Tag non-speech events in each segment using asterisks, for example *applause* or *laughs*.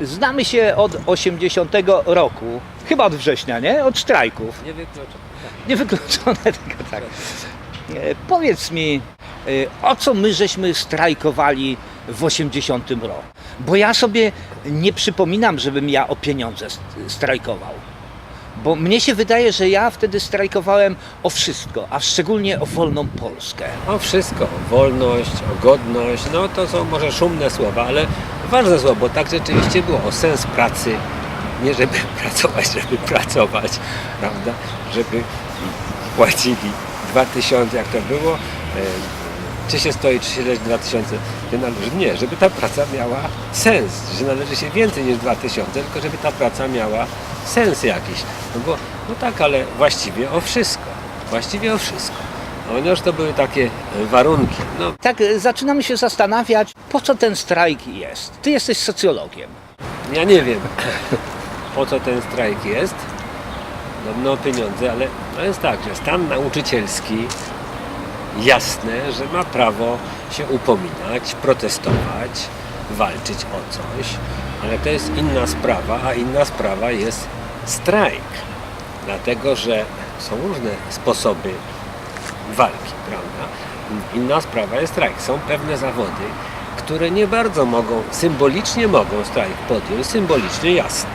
Znamy się od 80 roku, chyba od września, nie? Od strajków. Nie wykluczam. *laughs* Niewykluczone tylko tak. E, Powiedz mi, e, o co my żeśmy strajkowali w 80 roku? Bo ja sobie nie przypominam, żebym ja o pieniądze st- strajkował. Bo mnie się wydaje, że ja wtedy strajkowałem o wszystko, a szczególnie o wolną Polskę. O wszystko, o wolność, o godność, no to są może szumne słowa, ale ważne słowa, bo tak rzeczywiście było, o sens pracy, nie żeby *laughs* pracować, żeby pracować, prawda, żeby płacili 2000, jak to było, e, czy się stoi, czy się leży 2000, nie należy, nie, żeby ta praca miała sens, że należy się więcej niż 2000, tylko żeby ta praca miała sens jakiś, no bo, no tak, ale właściwie o wszystko, właściwie o wszystko. No, Ponieważ to były takie e, warunki. No, Tak e, zaczynamy się zastanawiać, po co ten strajk jest. Ty jesteś socjologiem. ja nie wiem, *laughs* po co ten strajk jest. Podobno o pieniądze, ale to jest tak, że stan nauczycielski jasne, że ma prawo się upominać, protestować, walczyć o coś, ale to jest inna sprawa, a inna sprawa jest strajk. Dlatego, że są różne sposoby walki, prawda? Inna sprawa jest strajk. Są pewne zawody, które nie bardzo mogą, symbolicznie mogą strajk podjąć, symbolicznie jasne.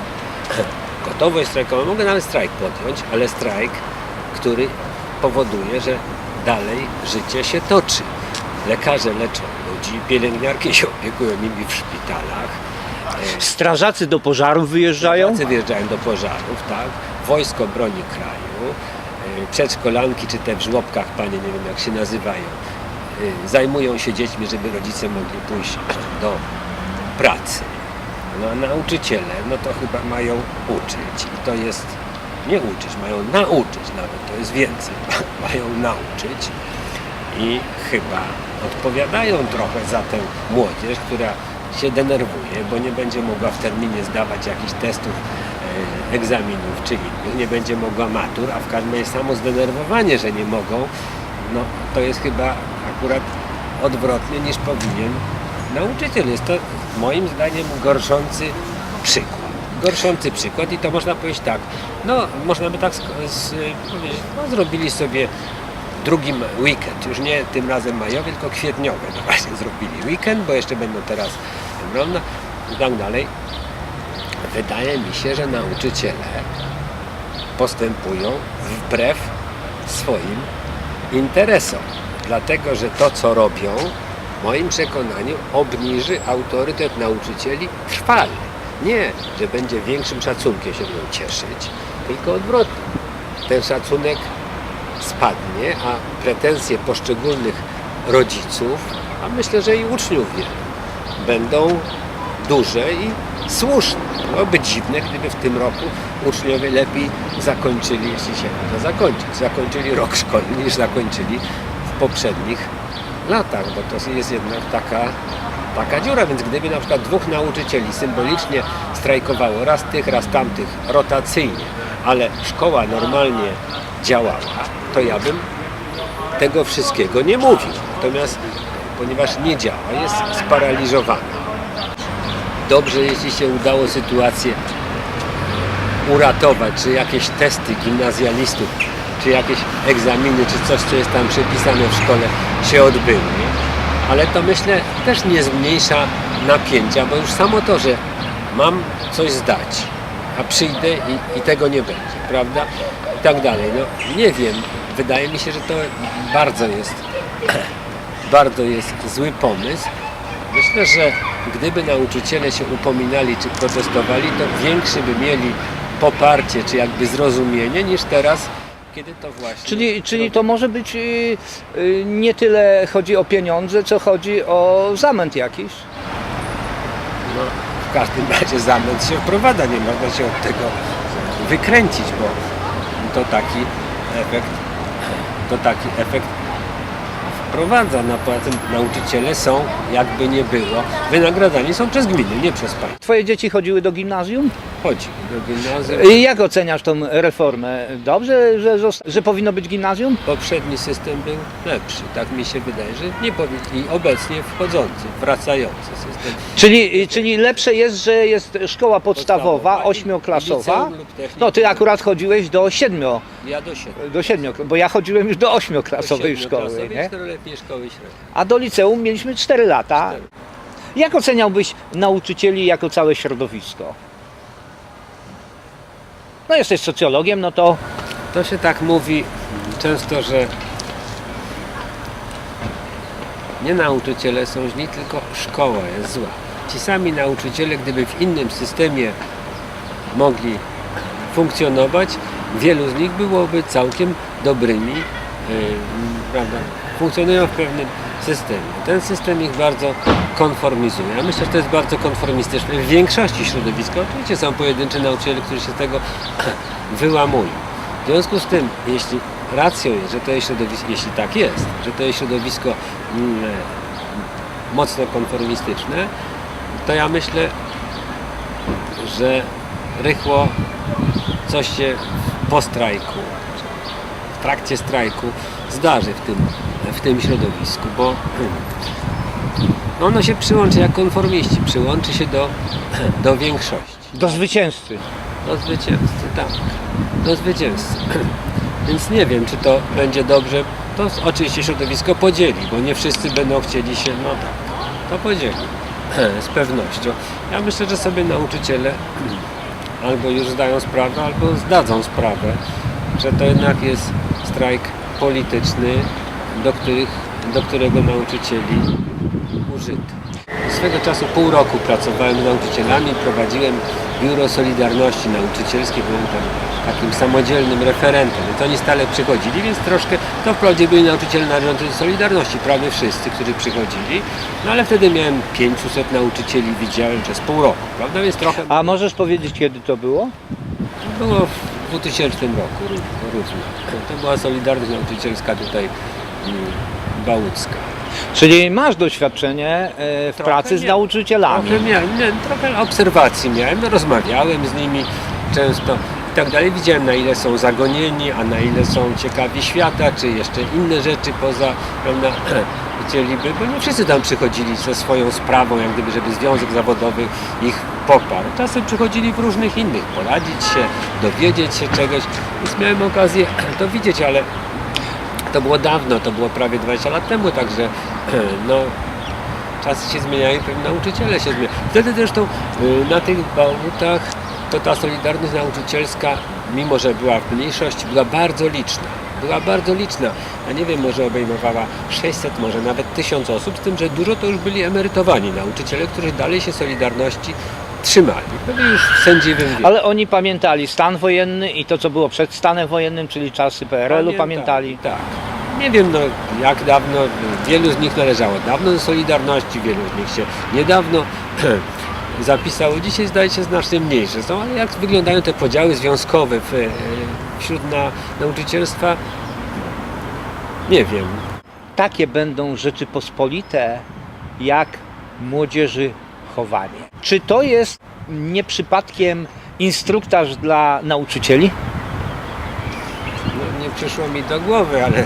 *clears throat* Gotowość strajkową mogę nawet strajk podjąć, ale strajk, który powoduje, że dalej życie się toczy. Lekarze leczą ludzi, pielęgniarki się opiekują nimi w szpitalach, e, Strażacy do pożarów wyjeżdżają. Strażacy wjeżdżają do pożarów, tak? Wojsko broni kraju, przedszkolanki czy te w żłobkach, panie, nie wiem jak się nazywają, y, zajmują się dziećmi, żeby rodzice mogli pójść do pracy. No a nauczyciele, no to chyba mają uczyć i to jest, nie uczyć, mają nauczyć nawet, to jest więcej, *laughs* mają nauczyć i chyba odpowiadają trochę za tę młodzież, która się denerwuje, bo nie będzie mogła w terminie zdawać jakichś testów, egzaminów czy innych, nie będzie mogła matur, a w każdym razie samo zdenerwowanie, że nie mogą, no to jest chyba akurat odwrotnie niż powinien nauczyciel. Jest to moim zdaniem gorszący przykład. Gorszący przykład i to można powiedzieć tak, no można by tak powiedzieć, no, zrobili sobie drugi ma- weekend, już nie tym razem majowy, tylko kwietniowy. No właśnie zrobili weekend, bo jeszcze będą teraz prawda, i tak dalej. Wydaje mi się, że nauczyciele postępują wbrew swoim interesom. Dlatego, że to, co robią, w moim przekonaniu obniży autorytet nauczycieli trwale. Nie, że będzie większym szacunkiem się będą cieszyć, tylko odwrotnie. Ten szacunek spadnie, a pretensje poszczególnych rodziców, a myślę, że i uczniów będą duże i słuszne. Byłoby dziwne, gdyby w tym roku uczniowie lepiej zakończyli, jeśli się da zakończyć, zakończyli rok szkolny niż zakończyli w poprzednich latach, bo to jest jednak taka, taka dziura, więc gdyby na przykład dwóch nauczycieli symbolicznie strajkowało, raz tych, raz tamtych, rotacyjnie, ale szkoła normalnie działała, to ja bym tego wszystkiego nie mówił. Natomiast ponieważ nie działa, jest sparaliżowana. Dobrze, jeśli się udało sytuację uratować, czy jakieś testy gimnazjalistów, czy jakieś egzaminy, czy coś, co jest tam przypisane w szkole, się odbyły. Ale to myślę też nie zmniejsza napięcia, bo już samo to, że mam coś zdać, a przyjdę i, i tego nie będzie, prawda? I tak dalej. No nie wiem, wydaje mi się, że to bardzo jest, *clears throat* bardzo jest zły pomysł. Myślę, że gdyby nauczyciele się upominali czy protestowali, to większe by mieli poparcie czy jakby zrozumienie niż teraz, kiedy to właśnie. Czyli, czyli to może być y, y, nie tyle chodzi o pieniądze, co chodzi o zamęt jakiś. No, w każdym razie zamęt się wprowadza, nie można się od tego wykręcić, bo to taki efekt, to taki efekt wprowadza. No, poza tym nauczyciele są, jakby nie było, wynagradzani są przez gminy, nie przez państwo. Twoje dzieci chodziły do gimnazjum? Chodzi do gimnazjum. I Jak oceniasz tą reformę? Dobrze, że, że powinno być gimnazjum? Poprzedni system był lepszy, tak mi się wydaje, że nie powinien. I obecnie wchodzący, wracający system. Czyli, czyli lepsze jest, że jest szkoła podstawowa, Podstawowa i ośmioklasowa. liceum lub technikum. No ty akurat chodziłeś do siedmiu, Ja do siedmiu. do siedmiu, bo ja chodziłem już do ośmioklasowej szkoły, nie? czteroletniej szkoły średniej. A do liceum mieliśmy 4 lata. Cztery. Jak oceniałbyś nauczycieli jako całe środowisko? No jesteś socjologiem, no to To się tak mówi często, że nie nauczyciele są źli, tylko szkoła jest zła. Ci sami nauczyciele, gdyby w innym systemie mogli funkcjonować, wielu z nich byłoby całkiem dobrymi, yy, prawda? Funkcjonują w pewnym systemie. Ten system ich bardzo konformizuje. Ja myślę, że to jest bardzo konformistyczne. W większości środowiska oczywiście są pojedynczy nauczyciele, którzy się z tego *clears throat* wyłamują. W związku z tym, jeśli racją jest, że to jest środowisko, jeśli tak jest, że to jest środowisko mm, mocno konformistyczne, to ja myślę, że rychło coś się po strajku, w trakcie strajku zdarzy w tym, w tym środowisku, bo no ono się przyłączy jak konformiści, przyłączy się do, *clears throat* do większości. do zwycięzcy. Do zwycięzcy, tak. Do zwycięzcy. *clears throat* Więc nie wiem, czy to będzie dobrze. To oczywiście środowisko podzieli, bo nie wszyscy będą chcieli się, no tak, to podzieli. *clears throat* Z pewnością. Ja myślę, że sobie nauczyciele albo już zdają sprawę, albo zdadzą sprawę, że to jednak jest strajk polityczny, do, których, do którego nauczycieli użyto. Swego czasu pół roku pracowałem z nauczycielami, prowadziłem Biuro Solidarności Nauczycielskie, byłem tam takim samodzielnym referentem. Więc oni stale przychodzili, więc troszkę, to wprawdzie byli nauczyciele do Solidarności, prawie wszyscy, którzy przychodzili, no ale wtedy miałem 500 nauczycieli, widziałem przez pół roku, prawda, więc trochę A możesz powiedzieć, kiedy to było? było w 2000 roku ró- równo. To była Solidarność Nauczycielska tutaj mm, Bałucka. Czyli masz doświadczenie e, w Trochę pracy z nauczycielami. Trochę, miałem, nie, trochę obserwacji miałem, rozmawiałem z nimi często i tak dalej. Widziałem na ile są zagonieni, a na ile są ciekawi świata, czy jeszcze inne rzeczy poza, prawda, *clears throat* chcieliby, bo nie wszyscy tam przychodzili ze swoją sprawą, jak gdyby, żeby związek zawodowy ich poparł. Czasem przychodzili w różnych innych, poradzić się, dowiedzieć się czegoś, więc miałem okazję *clears throat* to widzieć, ale to było dawno, to było prawie 20 lat temu, także *clears throat* no, czasy się zmieniają, pewnie nauczyciele się zmieniają. Wtedy zresztą y, na tych bałutach to ta solidarność nauczycielska, mimo że była w mniejszości, była bardzo liczna. Była bardzo liczna. Ja nie wiem, może obejmowała 600, może nawet 1000 osób, z tym, że dużo to już byli emerytowani nauczyciele, którzy dalej się Solidarności trzymali. Pewnie już w sędziwym wieku. Ale oni pamiętali stan wojenny i to, co było przed stanem wojennym, czyli czasy PRL-u, pamiętali. Tak. Nie wiem no, jak dawno, wielu z nich należało dawno do Solidarności, wielu z nich się niedawno *clears throat* zapisało. Dzisiaj zdaje się znacznie mniejsze są, ale jak wyglądają te podziały związkowe w, e, wśród na, nauczycielstwa, nie wiem. Takie będą Rzeczypospolite, jak młodzieży chowanie. Czy to jest nie przypadkiem instruktaż dla nauczycieli? No, nie przyszło mi do głowy, ale *laughs*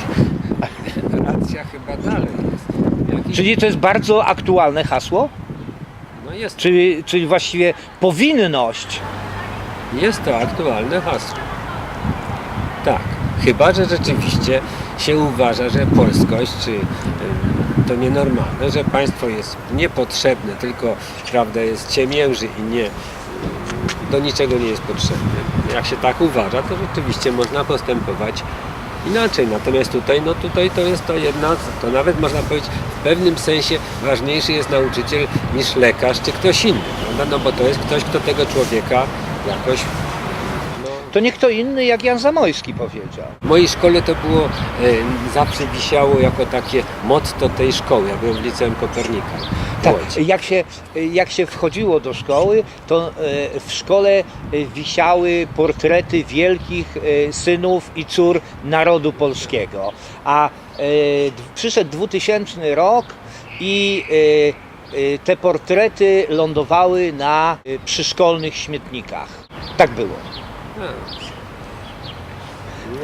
racja chyba dalej jest. Jakiś, Czyli to jest bardzo aktualne hasło? no jest, Czyli, czyli właściwie powinność jest to aktualne hasło. Tak. Chyba, że rzeczywiście się uważa, że polskość czy to nienormalne, że państwo jest niepotrzebne, tylko prawda jest ciemięży i nie do niczego nie jest potrzebne. Jak się tak uważa, to rzeczywiście można postępować inaczej. Natomiast tutaj, no tutaj to jest to jedna, to nawet można powiedzieć w pewnym sensie ważniejszy jest nauczyciel niż lekarz czy ktoś inny, prawda? No bo to jest ktoś, kto tego człowieka jakoś to nie kto inny jak Jan Zamojski powiedział. w mojej szkole to było, e, zawsze wisiało jako takie motto tej szkoły. Ja byłem w liceum Kopernika. Tak, jak się, jak się wchodziło do szkoły, to e, w szkole e, wisiały portrety wielkich e, synów i cór narodu polskiego. A przyszedł 2000 rok i te portrety lądowały na przyszkolnych śmietnikach. Tak było. No,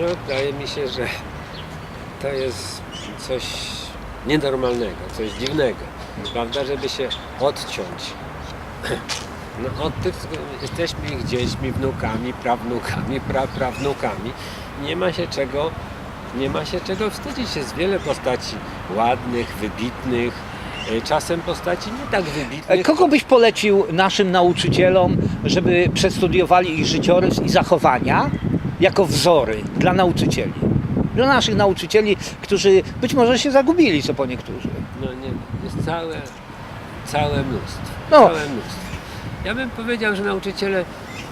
wydaje mi się, że to jest coś nienormalnego, coś dziwnego, prawda, żeby się odciąć. No, od tych jesteśmy ich dziećmi, wnukami, prawnukami, praprawnukami. Nie ma się czego, nie ma się czego wstydzić. Jest wiele postaci ładnych, wybitnych, czasem postaci nie tak E, wybitnych. Kogo byś polecił naszym nauczycielom, żeby przestudiowali ich życiorys i zachowania jako wzory dla nauczycieli? Dla naszych nauczycieli, którzy być może się zagubili, co po niektórzy. No nie, jest całe, całe mnóstwo. No. Całe mnóstwo. Ja bym powiedział, że nauczyciele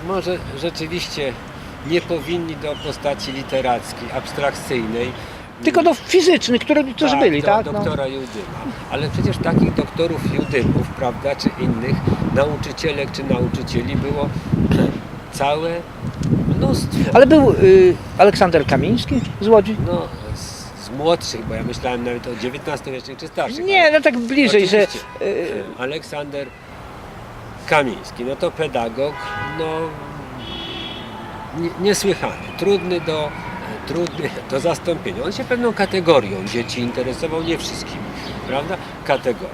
może rzeczywiście nie powinni do postaci literackiej, abstrakcyjnej. Tylko do fizycznych, które też Tak, byli, do tak? No. doktora Judyma. Ale przecież takich doktorów Judymów, prawda, czy innych nauczycielek czy nauczycieli było całe mnóstwo. Ale był y, Aleksander Kamiński z Łodzi? No, z, z młodszych, bo ja myślałem nawet o XIX-wiecznych czy starszych. Nie, no tak bliżej, że... Oczywiście. y, Aleksander Kamiński, no to pedagog, no nie- niesłychany, trudny do, trudny do zastąpienia. On się pewną kategorią dzieci interesował, nie wszystkimi, prawda? Kategorią.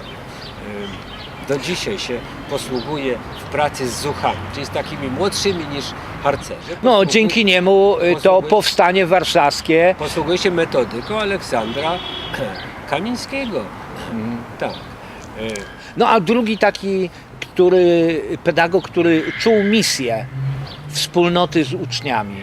Do dzisiaj się posługuje w pracy z zuchami, czyli z takimi młodszymi niż harcerze. No, Posługuje- dzięki niemu y, to powstanie warszawskie Posługuje się metodyką Aleksandra Kamińskiego. Tak. Y, No a drugi taki, który pedagog, który czuł misję wspólnoty z uczniami.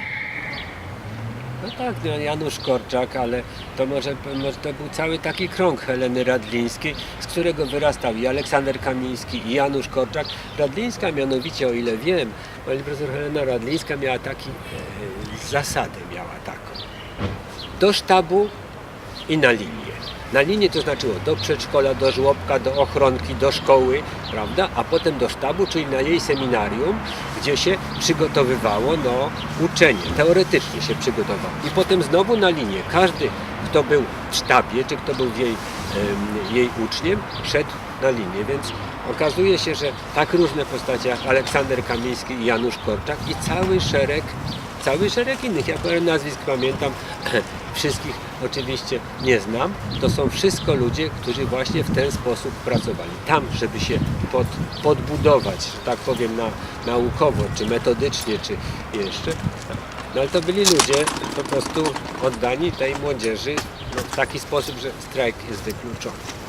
No tak, no Janusz Korczak, ale to może, może to był cały taki krąg Heleny Radlińskiej, z którego wyrastał i Aleksander Kamiński i Janusz Korczak. Radlińska mianowicie, o ile wiem, pani profesor Helena Radlińska miała taki, e, zasadę miała taką. Do sztabu i na linię. Na linię to znaczyło do przedszkola, do żłobka, do ochronki, do szkoły, prawda? A potem do sztabu, czyli na jej seminarium, gdzie się przygotowywało no, uczenie, teoretycznie się przygotowało. I potem znowu na linię. Każdy, kto był w sztabie, czy kto był jej, jej uczniem, szedł na linię. Więc okazuje się, że tak różne postacie jak Aleksander Kamiński i Janusz Korczak i cały szereg cały szereg innych. Ja parę nazwisk pamiętam, *clears throat* wszystkich oczywiście nie znam. To są wszystko ludzie, którzy właśnie w ten sposób pracowali. Tam, żeby się pod, podbudować, że tak powiem, na, naukowo, czy metodycznie, czy jeszcze. No ale to byli ludzie po prostu oddani tej młodzieży no, w taki sposób, że strajk jest wykluczony.